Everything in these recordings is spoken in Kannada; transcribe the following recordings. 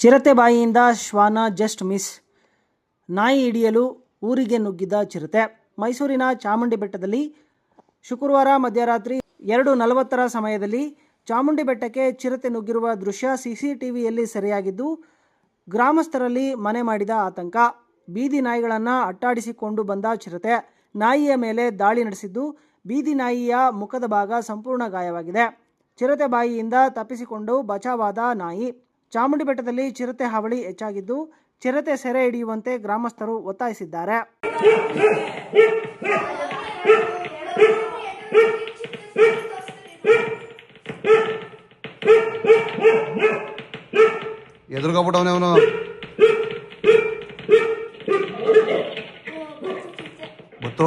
ಚಿರತೆ ಬಾಯಿಯಿಂದ ಶ್ವಾನ ಜಸ್ಟ್ ಮಿಸ್ ನಾಯಿ ಹಿಡಿಯಲು ಊರಿಗೆ ನುಗ್ಗಿದ ಚಿರತೆ. ಮೈಸೂರಿನ ಚಾಮುಂಡಿ ಬೆಟ್ಟದಲ್ಲಿ ಶುಕ್ರವಾರ ಮಧ್ಯರಾತ್ರಿ ಎರಡು ನಲವತ್ತರ ಸಮಯದಲ್ಲಿ ಚಾಮುಂಡಿ ಬೆಟ್ಟಕ್ಕೆ ಚಿರತೆ ನುಗ್ಗಿರುವ ದೃಶ್ಯ ಸಿಸಿಟಿವಿಯಲ್ಲಿ ಸೆರೆಯಾಗಿದ್ದು, ಗ್ರಾಮಸ್ಥರಲ್ಲಿ ಮನೆ ಮಾಡಿದ ಆತಂಕ. ಬೀದಿ ನಾಯಿಗಳನ್ನು ಅಟ್ಟಾಡಿಸಿಕೊಂಡು ಬಂದ ಚಿರತೆ ನಾಯಿಯ ಮೇಲೆ ದಾಳಿ ನಡೆಸಿದ್ದು, ಬೀದಿ ನಾಯಿಯ ಮುಖದ ಭಾಗ ಸಂಪೂರ್ಣ ಗಾಯವಾಗಿದೆ. ಚಿರತೆ ಬಾಯಿಯಿಂದ ತಪ್ಪಿಸಿಕೊಂಡು ಬಚಾವಾದ ನಾಯಿ. ಚಾಮುಂಡಿ ಬೆಟ್ಟದಲ್ಲಿ ಚಿರತೆ ಹಾವಳಿ ಹೆಚ್ಚಾಗಿದ್ದು ಚಿರತೆ ಸೆರೆ ಹಿಡಿಯುವಂತೆ ಗ್ರಾಮಸ್ಥರು ಒತ್ತಾಯಿಸಿದ್ದಾರೆ. ಎದುರ್ಕೊಬಿಟ್ಟವನೇ ಗೊತ್ತು.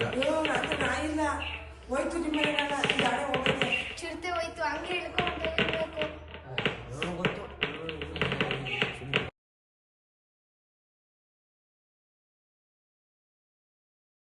Eu, na, na, na, 8 de manhã.